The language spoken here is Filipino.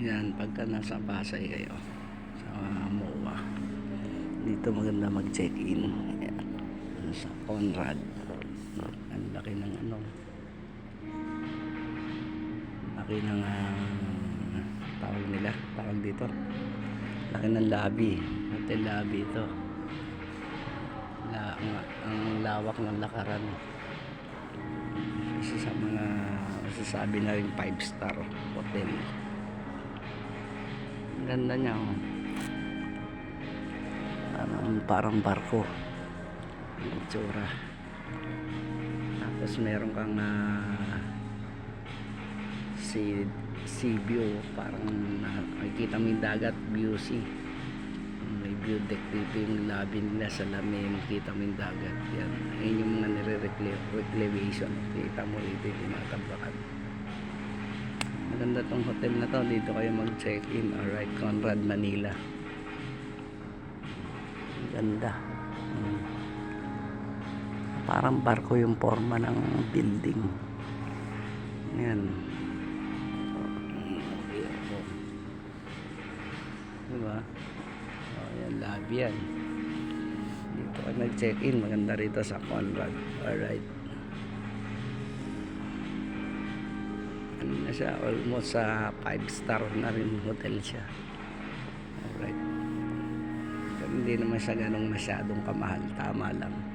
Yan, pagka nasa Pasay kayo sa MOA. Dito maganda mag-check-in. Sa Conrad. Ang laki ng ano. Laki ng ah, tawag nila. Tawag dito. Laki ng lobby. Hotel lobby ito. La, ang, ang lawak ng lakaran. Isa sa mga masasabi na rin 5 star hotel. Ganda niya oh. Parang, parang barko. Ang itsura. Tapos meron kang ah, sea, sea view. Parang nakikita mo yung dagat, view sea. May view deck dito yung lobby nila sa lamin. Kita mo yung dagat. Yan. Ayun yung mga nire-reclamation. Kita mo rito yung tinatabakan. Maganda tong hotel na to. Dito kayo mag-check-in. Alright, Conrad, Manila. Ganda. Mm. Parang barko yung forma ng building. Yan. Diba? Oh, yan, lobby yan. Dito ka nag-check-in. Maganda rito sa Conrad. Alright. Na siya? Almost sa 5 star na rin hotel siya. Alright. Pero hindi naman siya ganong masyadong kamahal. Tama lang.